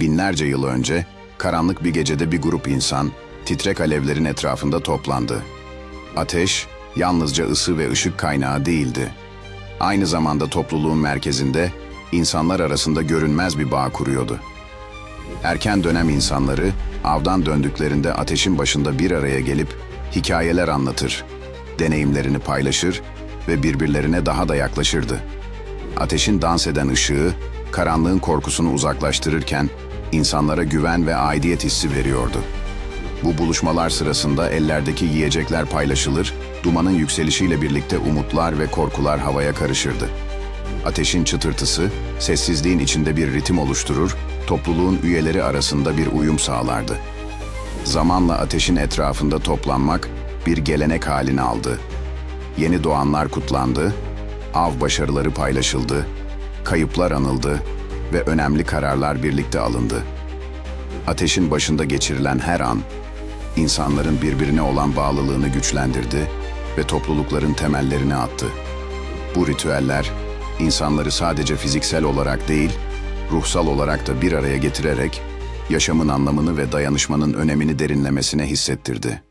Binlerce yıl önce karanlık bir gecede bir grup insan titrek alevlerin etrafında toplandı. Ateş yalnızca ısı ve ışık kaynağı değildi. Aynı zamanda topluluğun merkezinde insanlar arasında görünmez bir bağ kuruyordu. Erken dönem insanları avdan döndüklerinde ateşin başında bir araya gelip hikayeler anlatır, deneyimlerini paylaşır ve birbirlerine daha da yaklaşırdı. Ateşin dans eden ışığı, karanlığın korkusunu uzaklaştırırken insanlara güven ve aidiyet hissi veriyordu. Bu buluşmalar sırasında ellerdeki yiyecekler paylaşılır, dumanın yükselişiyle birlikte umutlar ve korkular havaya karışırdı. Ateşin çıtırtısı, sessizliğin içinde bir ritim oluşturur, topluluğun üyeleri arasında bir uyum sağlardı. Zamanla ateşin etrafında toplanmak bir gelenek halini aldı. Yeni doğanlar kutlandı, av başarıları paylaşıldı, kayıplar anıldı ve önemli kararlar birlikte alındı. Ateşin başında geçirilen her an, insanların birbirine olan bağlılığını güçlendirdi ve toplulukların temellerini attı. Bu ritüeller, insanları sadece fiziksel olarak değil, ruhsal olarak da bir araya getirerek, yaşamın anlamını ve dayanışmanın önemini derinlemesine hissettirdi.